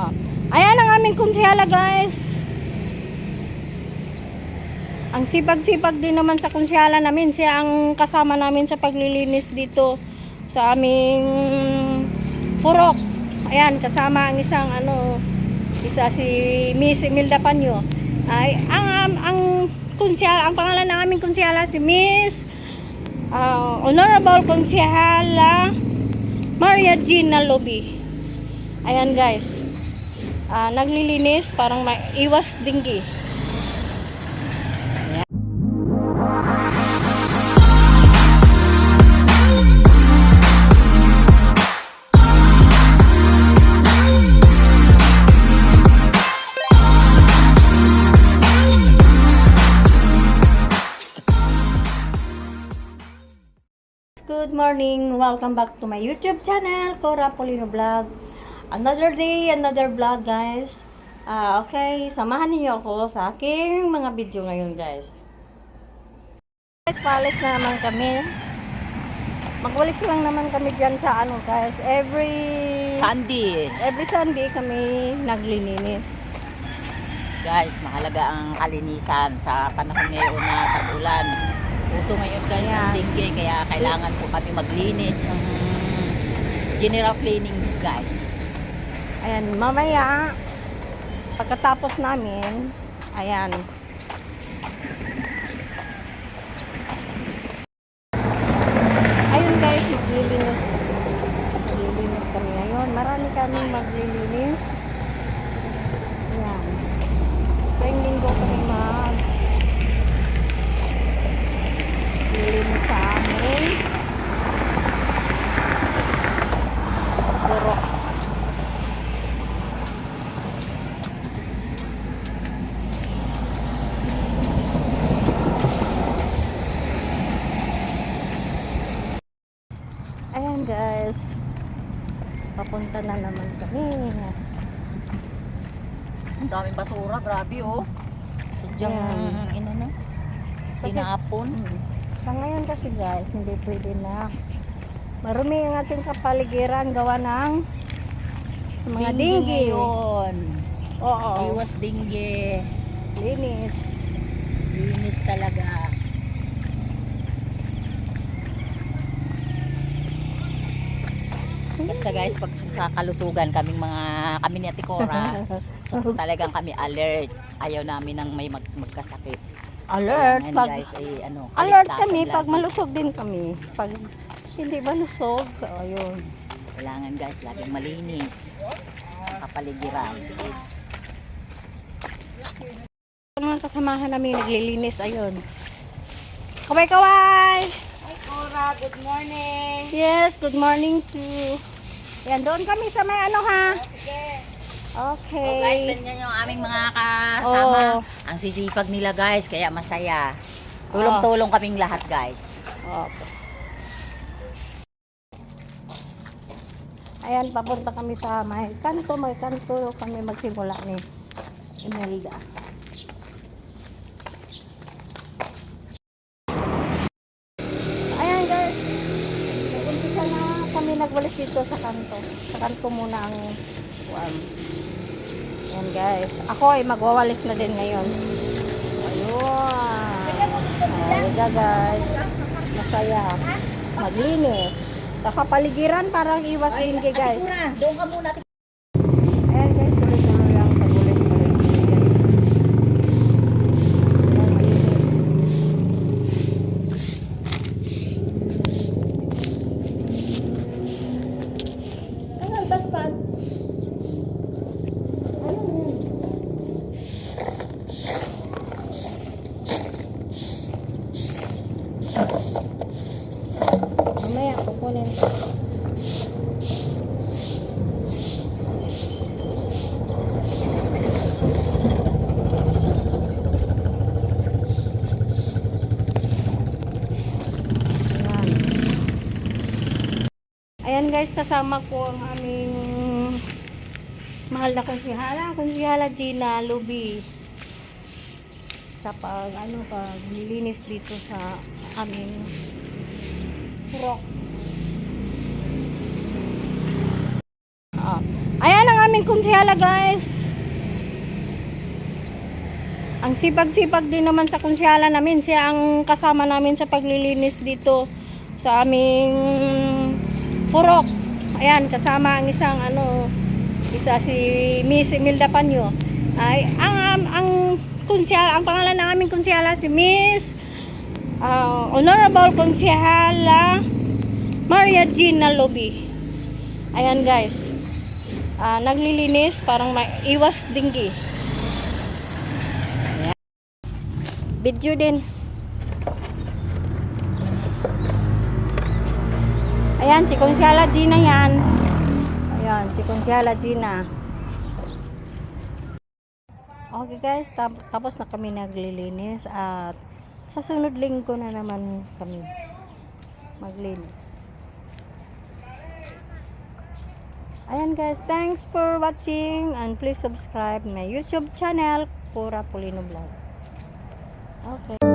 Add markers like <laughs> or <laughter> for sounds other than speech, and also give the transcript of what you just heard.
Oh. Ayan ang aming konsyala guys. Ang sipag-sipag din naman sa konsyala namin. Siya ang kasama namin sa paglilinis dito sa aming purok. Ayan, kasama ang isang ano, isa si Miss Imelda Panyo. Ay, ang ang, ang konsyala, ang pangalan ng aming konsyala si Miss ah, Honorable Konsyala Maria Gina Lobby. Ayan guys. Ah, naglilinis parang maiwas dinggi. Good morning! Welcome back to my YouTube channel, Cora Polino Vlog. Another day, another vlog guys. Ah, okay, samahan niyo ako sa aking mga video ngayon guys. Guys, palis na naman kami. Magwalis lang naman kami dyan sa ano guys. Every Sandy. every Sunday kami naglilinis. Guys, mahalaga ang kalinisan sa panahon ngayon na tag-ulan. Puso ngayon guys Ayan. ang dingge, kaya kailangan po kami maglinis ng general cleaning guys. Ayan, mamaya, pagkatapos namin, ayan. Ayun guys, maglilinis. Maglilinis kami ngayon. Marami kami maglilinis. Ayan. Tuwing linggo kami mag lilinis sa amin. Burok. Ayan guys. Papunta na naman kami. Ang daming basura, grabe oh. Sadyang Ayan. ino na. Hmm. Sa ngayon kasi guys, hindi pwede na. Marumi ang ating kapaligiran gawa ng mga dinggi. ngayon. Oo. Iwas dingge. Linis. Linis talaga. Basta guys, pag sa kalusugan kaming mga kami ni Ate Cora, <laughs> talagang kami alert. Ayaw namin ng may mag magkasakit. Alert. Kailangan, Pag, guys ay ano, alert kami pag lagi. malusog din kami. Pag hindi malusog, ayun. Kailangan guys, laging malinis. Kapaligiran. Ang mga kasamahan namin naglilinis, ayun. Kaway-kaway! Hi Cora, good morning. Yes, good morning to... Yan, doon kami sa may ano ha. Okay. Oh guys, ganyan yung aming mga kasama. Oo. Ang sisipag nila guys, kaya masaya. Tulong-tulong kaming lahat guys. Opo. Ayan, papunta kami sa may kanto, may kanto kami magsimula ni Imelda. Ayan guys, nag-umpisa na nagwalis dito sa kanto. Sa kanto muna ang um, Ayan guys, ako ay magwawalis na din ngayon. Ayun. Ayun guys. Masaya. Maglinis. Sa kapaligiran parang iwas din kay guys. doon ka muna. Ayan guys, tuloy-tuloy lang pagulit-ulit. Ayan, malinis. Ano ang taspan? Ano yun? Mamaya, kukunin ko. Ayan. Ayan guys, kasama ko ang aming mahal na konsihala, konsihala Gina Luby. Sa pag, ano, pag nilinis dito sa aming purok. Ah. Ayan ang aming konsyala guys. Ang sipag-sipag din naman sa konsyala namin. Siya ang kasama namin sa paglilinis dito sa aming purok. Ayan, kasama ang isang ano, isa si Miss Imelda Panyo. Ay, ang ang, ang konsyala, ang pangalan ng aming konsyala si Miss ah, Honorable Konsyala Maria Gina Lobby. Ayan guys. Ah, naglilinis parang maiwas dinggi. Ayan. Video din. Ayan, si Konsyala Gina yan. Ayan, si Konsyala Gina. Okay guys, tap- tapos na kami naglilinis at sa sunod linggo na naman kami maglinis. Ayan guys, thanks for watching and please subscribe my YouTube channel, Pura Polino Vlog. Okay.